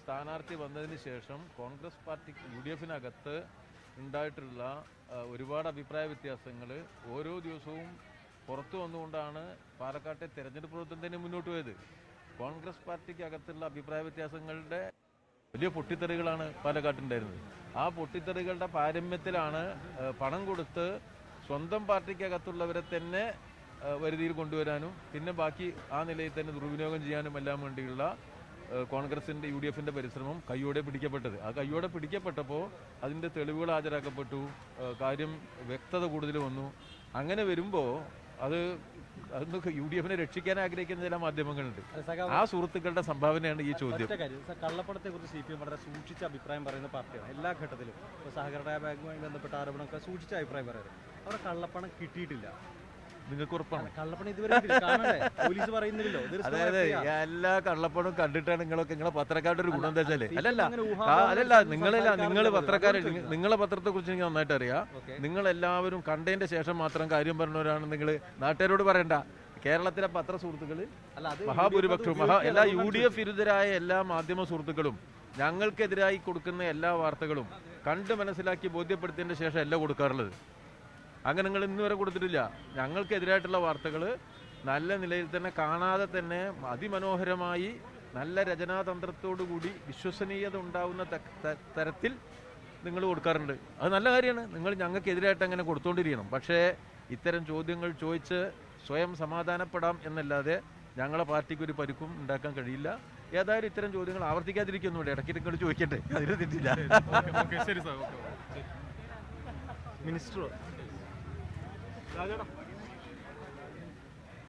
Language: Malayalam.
സ്ഥാനാർത്ഥി വന്നതിന് ശേഷം കോൺഗ്രസ് പാർട്ടി യു ഡി എഫിനകത്ത് ഉണ്ടായിട്ടുള്ള ഒരുപാട് അഭിപ്രായ വ്യത്യാസങ്ങൾ ഓരോ ദിവസവും പുറത്തു വന്നുകൊണ്ടാണ് പാലക്കാട്ടെ തെരഞ്ഞെടുപ്പ് പ്രവർത്തനം തന്നെ മുന്നോട്ട് പോയത്. കോൺഗ്രസ് പാർട്ടിക്ക് അകത്തുള്ള അഭിപ്രായ വ്യത്യാസങ്ങളുടെ വലിയ പൊട്ടിത്തെറികളാണ് പാലക്കാട്ടുണ്ടായിരുന്നത്. ആ പൊട്ടിത്തെറികളുടെ പാരമ്യത്തിലാണ് പണം കൊടുത്ത് സ്വന്തം പാർട്ടിക്കകത്തുള്ളവരെ തന്നെ വരുതിയിൽ കൊണ്ടുവരാനും പിന്നെ ബാക്കി ആ നിലയിൽ തന്നെ ദുർവിനിയോഗം ചെയ്യാനും എല്ലാം വേണ്ടിയുള്ള കോൺഗ്രസിന്റെ യു ഡി എഫിന്റെ പരിശ്രമം കൈയോടെ പിടിക്കപ്പെട്ടത്. ആ കൈയോടെ പിടിക്കപ്പെട്ടപ്പോൾ അതിന്റെ തെളിവുകൾ ഹാജരാക്കപ്പെട്ടു കാര്യം വ്യക്തത കൂടുതൽ വന്നു. അങ്ങനെ വരുമ്പോൾ അത് അതൊന്ന് യു ഡി എഫിനെ രക്ഷിക്കാൻ ആഗ്രഹിക്കുന്ന ചില മാധ്യമങ്ങളുണ്ട്. ആ സുഹൃത്തുക്കളുടെ സംഭാവനയാണ് ഈ ചോദ്യം. കള്ളപ്പണത്തെ കുറിച്ച് സി പി എം വളരെ സൂക്ഷിച്ച അഭിപ്രായം പറയുന്ന പാർട്ടിയാണ്. എല്ലാ ഘട്ടത്തിലും ഇപ്പോൾ സഹകരണ ബാങ്കുമായി ബന്ധപ്പെട്ട ആരോപണമൊക്കെ സൂക്ഷിച്ച അഭിപ്രായം പറയുന്നത്. അവിടെ കള്ളപ്പണം കിട്ടിയിട്ടില്ല. നിങ്ങൾക്ക് ഉറപ്പാണ്. കള്ളപ്പണം ഇതുവരെ. പോലീസ് പറയുന്നില്ലല്ലോ. slow എല്ലാ കള്ളപ്പണവും കണ്ടിട്ടാണ് നിങ്ങളൊക്കെ നിങ്ങളെ പത്രക്കാരുടെ ഒരു ഗുണം എന്താ വെച്ചാൽ അല്ലല്ല. അല്ലല്ല. നിങ്ങളല്ല നിങ്ങൾ. പത്രക്കാരെ നിങ്ങളെ പത്രത്തെ കുറിച്ച് എനിക്ക് നന്നായിട്ട് അറിയാം നിങ്ങൾ എല്ലാവരും കണ്ടതിന്റെ ശേഷം മാത്രം കാര്യം പറഞ്ഞവരാണ് നിങ്ങൾ നാട്ടുകാരോട് പറയണ്ട. കേരളത്തിലെ പത്ര അത് മഹാഭൂരിപക്ഷവും മഹാ എല്ലാ യു ഡി എഫ് വിരുദ്ധരായ എല്ലാ മാധ്യമ സുഹൃത്തുക്കളും ഞങ്ങൾക്കെതിരായി കൊടുക്കുന്ന എല്ലാ വാർത്തകളും കണ്ട് മനസ്സിലാക്കി ബോധ്യപ്പെടുത്തിയതിന്റെ ശേഷം അല്ല കൊടുക്കാറുള്ളത്. അങ്ങനെ നിങ്ങൾ ഇന്ന് വരെ കൊടുത്തിട്ടില്ല. ഞങ്ങൾക്കെതിരായിട്ടുള്ള വാർത്തകൾ നല്ല നിലയിൽ തന്നെ കാണാതെ തന്നെ അതിമനോഹരമായി നല്ല രചനാതന്ത്രത്തോടു കൂടി വിശ്വസനീയത ഉണ്ടാവുന്ന തരത്തിൽ നിങ്ങൾ കൊടുക്കാറുണ്ട്. അത് നല്ല കാര്യമാണ്. നിങ്ങൾ ഞങ്ങൾക്കെതിരായിട്ട് അങ്ങനെ കൊടുത്തുകൊണ്ടിരിക്കണം പക്ഷേ ഇത്തരം ചോദ്യങ്ങൾ ചോദിച്ച് സ്വയം സമാധാനപ്പെടാം എന്നല്ലാതെ ഞങ്ങളെ പാർട്ടിക്ക് ഒരു പരിക്കും ഉണ്ടാക്കാൻ കഴിയില്ല. ഏതായാലും ഇത്തരം ചോദ്യങ്ങൾ ആവർത്തിക്കാതിരിക്കുന്നുണ്ട്. ഇടയ്ക്ക് നിങ്ങൾ ചോദിക്കട്ടെ. അതിന് തെറ്റില്ല. ਆ ਜਾਣਾ।